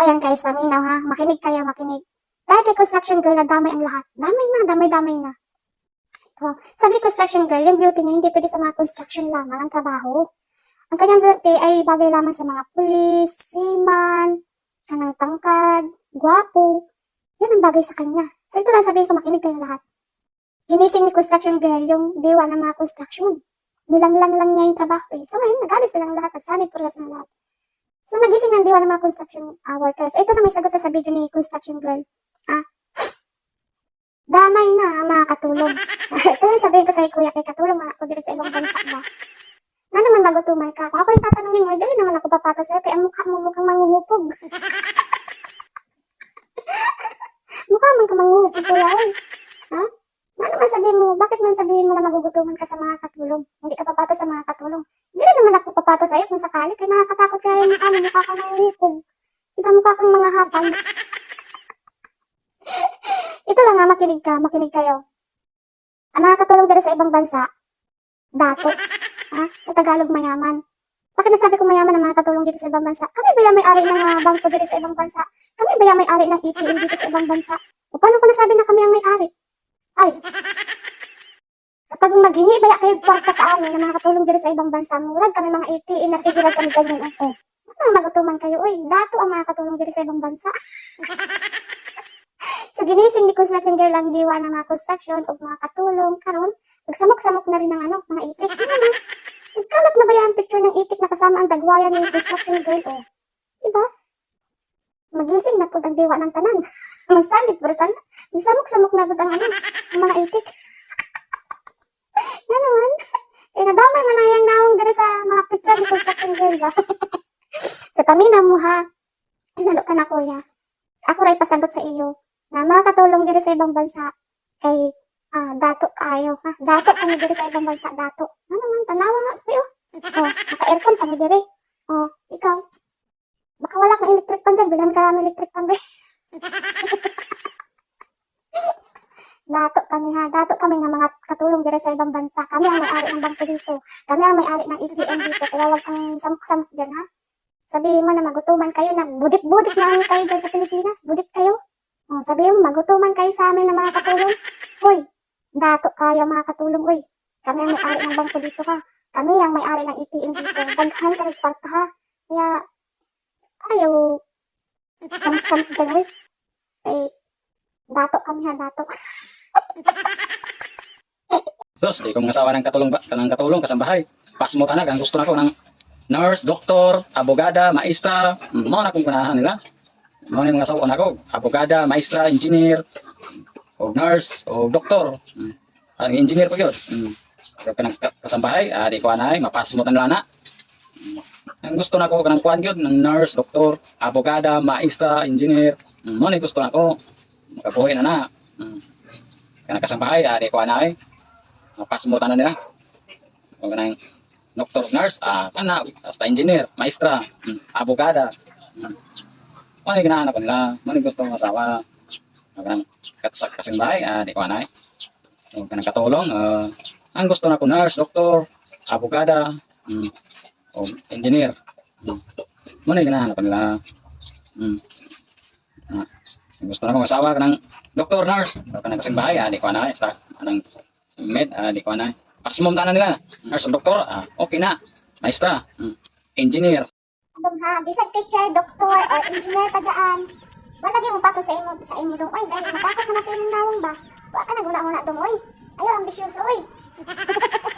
ayan guys, maminaw ha. Makinig kayo, makinig. Dahil kay construction girl, nadamay ang lahat. Damay na, damay-damay na. So, sabi ni construction girl, yung beauty niya hindi pwede sa mga construction lamang ang trabaho. Ang kanyang beauty ay bagay lamang sa mga pulis, seaman, kanang tangkad, gwapo. Yan ang bagay sa kanya. So ito lang sabihin ko, makinig kayong lahat. Ginising ni construction girl yung diwa ng mga construction. Nilanglang lang niya yung trabaho eh. So ngayon, nagalit silang lahat. Nagsanib po silang lahat. So nagising ng diwa ng mga construction uh, workers. Ito na may sagot na sa video ni construction girl. Ah, damay na ang mga katulong. ito yung sabihin ko sa kuya kay katulong mga ako sa ibang bansa ba. Nga naman magutuman ka. Kung ako yung tatanungin mo, dali naman ako papato sa'yo. Kaya mukha mo mukhang mangungupog. mukha man ka mangungupog. Oy. Ha? Nga naman sabihin mo, bakit man sabihin mo na magugutuman ka sa mga katulong? Hindi ka papato sa mga katulong. Hindi rin naman ako papato sa'yo kung sakali. Kaya nakakatakot kaya yung mo, mukha kang mangungupog. Diba mukha kang mga hapag? Ito lang nga, makinig ka, makinig kayo. Ang mga katulong dito sa ibang bansa, dato. Ha? Sa Tagalog, mayaman. Bakit nasabi ko mayaman ang mga katulong dito sa ibang bansa? Kami ba yung may-ari ng mga bangko dito sa ibang bansa? Kami ba yung may-ari ng ATM dito sa ibang bansa? O paano ko nasabi na kami ang may-ari? Ay, kapag maghingi ba kayo kwarta sa amin ng mga katulong dito sa ibang bansa, murag kami mga ATM na sige lang kami ganyan. Oh, ano magutuman kayo? Uy, dato ang mga katulong dito sa ibang bansa. so ginising ni Construction Girl ang diwa ng mga construction o mga katulong karon Nagsamok-samok na rin ng ano, mga itik. Ano na? Nagkalat na ba yan picture ng itik na kasama ang dagwayan ng construction girl? O, diba? Magising na po ang diwa ng tanan. Magsalit, barasan. Nagsamok-samok na po ang ano, mga itik. Yan naman. Eh, nadamay man na yung naong dere sa mga picture ng ba? sa kami na mo ha. Lalo ka na kuya. Ako rin pasagot sa iyo na makakatulong dito sa ibang bansa kay Ah, dato kayo, ha? Dato kami diri sa ibang bansa, dato. Ano man, tanawa nga kayo. Oh, naka-aircon kami diri. Oh, ikaw. Baka wala kang electric pan dyan, bilhan ka electric pan. dato kami ha, dato kami nga mga katulong diri sa ibang bansa. Kami ang may-ari ng bangko dito. Kami ang may-ari ng ATM dito, kaya wag kang samok-samok dyan, ha? Sabihin mo na magutuman kayo, na budit-budit na kami kayo dyan sa Pilipinas. Budit kayo. Oh, sabihin mo, magutuman kayo sa amin ng mga katulong. Hoy, dato kayo mga katulong, uy. Kami ang may-ari ng bangko dito ha. Kami ang may-ari ng ATM dito. Daghan ka ng kwarta ha. Kaya, ayaw, samp-samp dyan, uy. Eh, dato kami ha, dato. Sus, di ko mga asawa ng katulong, ng katulong kasambahay. Pas mo tanag, ang gusto na ko ng nurse, doktor, abogada, maestra, mo na kung ganahan nila. Mo na mga asawa na ko, abogada, maestra, engineer, o nurse, o doktor. Mm. Ang engineer ko yun. Mm. Pero kanang ka- kasambahay, ah, di ko anay, mapas mo tanila na. Mm. Ang gusto na ko, kanang kuhan yun, ng nurse, doktor, abogada, maestra, engineer. Mo na gusto na ko. Makabuhay na na. Kanang kasambahay, ah, di ko anay, mapas mo tanan nila. O kanang doktor, nurse, ah, kana, basta engineer, maestra, mm, abogada. Mm. Ano yung ko nila? Ano yung gusto mong asawa? Kanang katasak kasing bahay, ah, ko anay. O kanang katulong, ah, ang gusto na ko nurse, doktor, abogada, mm, o engineer. Mm. Ano yung ko nila? Mm. Ah, gusto na ko asawa kanang doktor, nurse, kanang kasing bahay, ah, di ko anay. Sa kanang med, ah, di ko anay. Maximum tanan nila. Nurse, doktor, ah, okay na. Maestra, mm, engineer, Dong ha, bisag teacher, doktor, or engineer ka dyan. Malagi mo pa to sa imo, sa imo dong. Oy, dahil matakot na sa imong nawong ba? Wa ka na guna-guna dong, oy. Ayaw, ambisyon